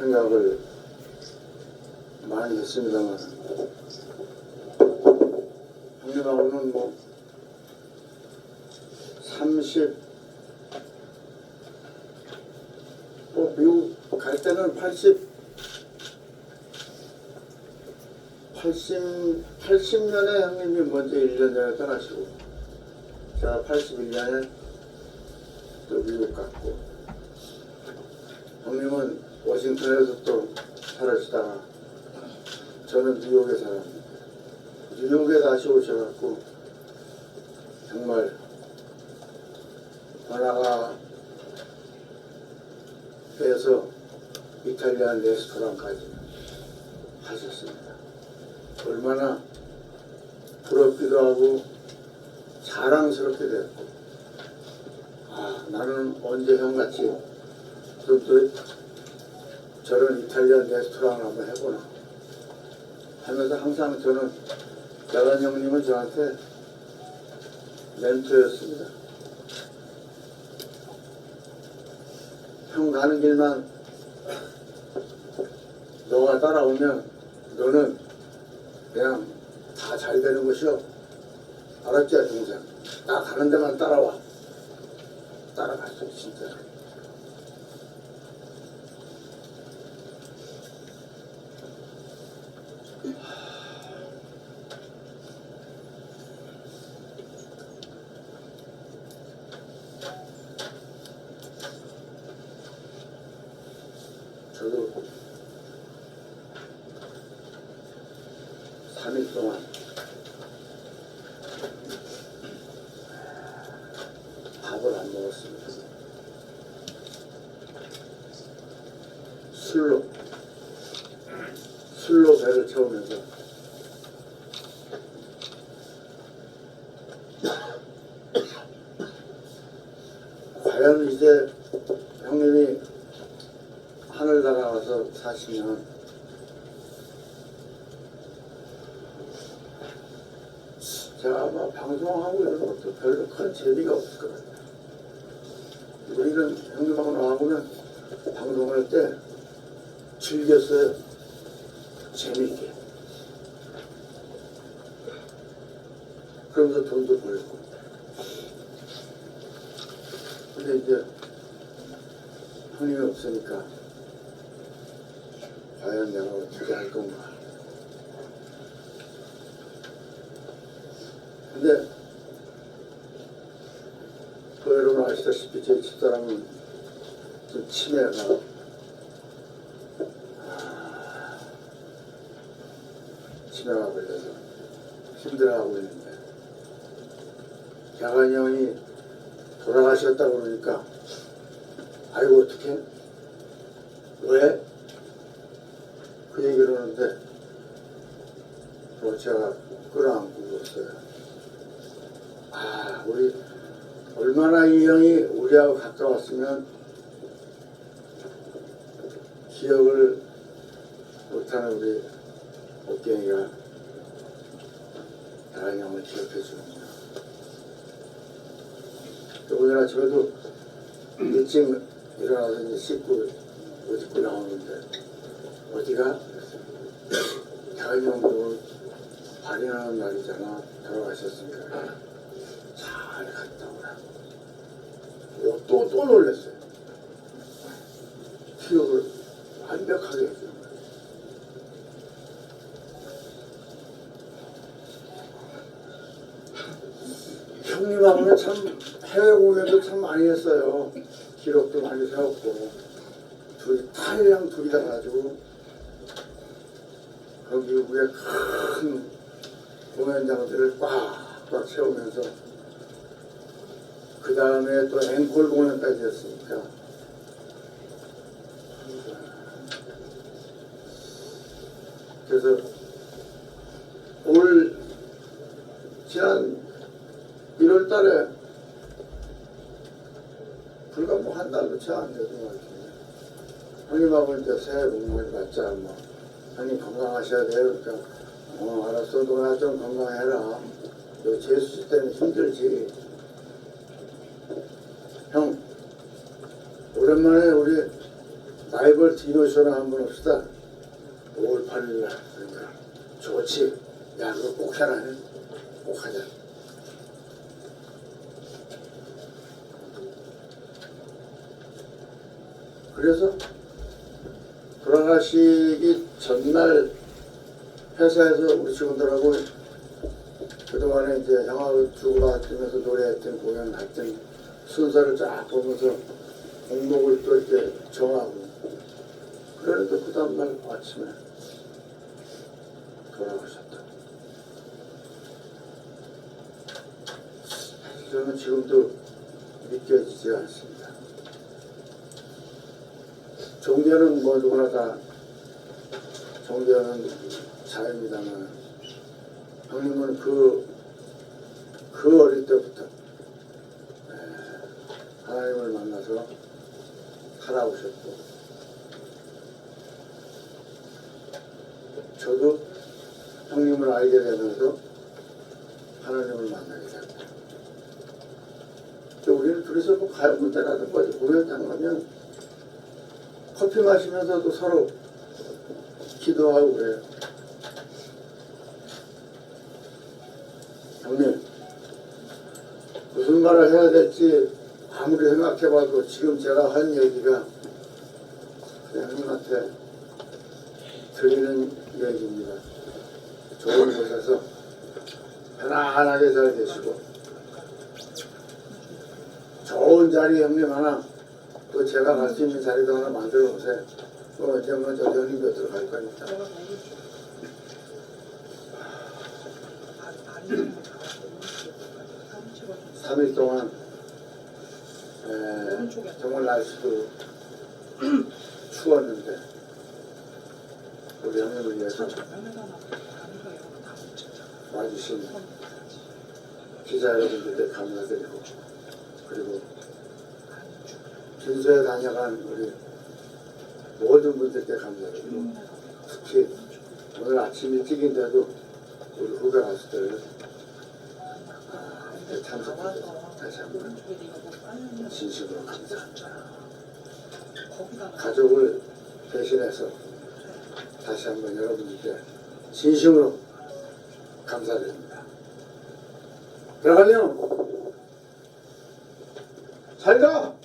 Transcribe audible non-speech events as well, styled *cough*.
생각을 많이 했습니다만 형님하고는 뭐 30, 뭐 미국 갈 때는 80, 80, 80년에 형님이 먼저 1년 전에 떠나시고 제가 81년에 또 미국 갔고 형님은 워싱턴에서 또 살았다가 저는 뉴욕에 살았는데 뉴욕에 다시 오셔갖고 정말 하나가 해서 이탈리안 레스토랑까지 하셨습니다. 얼마나 부럽기도 하고 자랑스럽게 됐고 아 나는 언제 형같이 또, 이탈리안 레스토랑을 한번 해보나 하면서 항상 저는 야간 형님은 저한테 멘토였습니다. 형 가는 길만 너가 따라오면 너는 그냥 다 잘 되는 것이요. 알았지, 동생? 나 가는 데만 따라와. 따라갔어, 진짜. 저도 3일 동안 밥을 안 먹었습니다. 술로, 술로 배를 채우면서 *coughs* 과연 이제 형님이 하늘 날아가서 사시면 제가 아마 방송하고 이런 것도 별로 큰 재미가 없을 것 같아요. 우리는 형님하고 나하고는 방송할 때 즐겼어요. 재미있게. 그러면서 돈도 벌고. 근데 이제 형님이 없으니까 과연 내가 어떻게 할 건가. 근데 또 여러분 아시다시피 제 집사람은 좀 치매가 아, 치매가 걸려서 힘들어하고 있는데 야간이 형이 돌아가셨다고 그러니까 아이고 어떡해? 왜? 그 얘기를 하는데 또 제가 끌어안고 울었어요. 아, 우리 얼마나 이 형이 우리하고 가까웠으면 기억을 못하는 우리 옥경이가 다른 형을 기억해 주는구나. 더군다나 저도 일찍 일어나서 이제 씻고 옷 입고 나오는데 어디가? 오늘 발인하는 날이잖아. 돌아가셨으니까. 잘 갔다 오라. 또, 또, 또 놀랐어요. 기억을 완벽하게 거예요. 형님하고는 참 해외 공연도 참 많이 했어요. 기록도 많이 세웠고 둘이 탈이랑 둘이 다 가지고 거기 위에 큰 공연장들을 꽉꽉 채우면서 그 다음에 또 앵콜 공연까지 했으니까 그래서 올 지난 1월 달에 불과 뭐 한 달도 채 안 되는 것 같아요. 형님하고 이제 새해 복 많이 받자 뭐 형님 건강하셔야 돼요. 그러니까 어 알았어 너나 좀 건강해라. 너 재수 때문에 힘들지. 형 오랜만에 우리 라이벌 디노쇼나 한번 합시다. 5월 8일 날. 그러니까 좋지. 야, 그거 꼭 해라. 꼭 하자. 그래서 돌아가시기 전날 회사에서 우리 직원들하고 그동안에 이제 영화를 주고받으면서 노래했던 공연 했던 순서를 쫙 보면서 목록을 또 이렇게 정하고 그래도 그 다음날 아침에 돌아가셨다. 저는 지금도 믿겨지지 않습니다. 종교는 뭐 누구나 다 종교는 자유입니다만 형님은 그, 그 어릴 때부터 에, 하나님을 만나서 살아오셨고 저도 형님을 알게 되면서 하나님을 만나게 또 우리는 둘이서 뭐 가요 때라든 거 공연장 가면 커피 마시면서도 서로 기도하고 그래요. 형님, 무슨 말을 해야 될지 아무리 생각해봐도 지금 제가 한 얘기가 형님한테 드리는 얘기입니다. 좋은 곳에서 편안하게 잘 계시고 좋은 자리 형님 하나 또 제가 갈 수 있는 자리도 하나 만들어 놓으세요. 또 언젠가 저 형님 곁으로 갈 거니까. 3일 동안 에, 정말 날씨도 추웠는데 우리 형님을 위해서 와주신 기자 여러분들께 감사드리고 그리고 진수에 다녀간 우리 모든 분들께 감사드리고 특히 오늘 아침 일찍인데도 우리 후배 가수들 아, 참석해서 다시 한번 진심으로 감사합니다. 가족을 대신해서 다시 한번 여러분들께 진심으로 감사드립니다. 들어갈래요? 잘 가!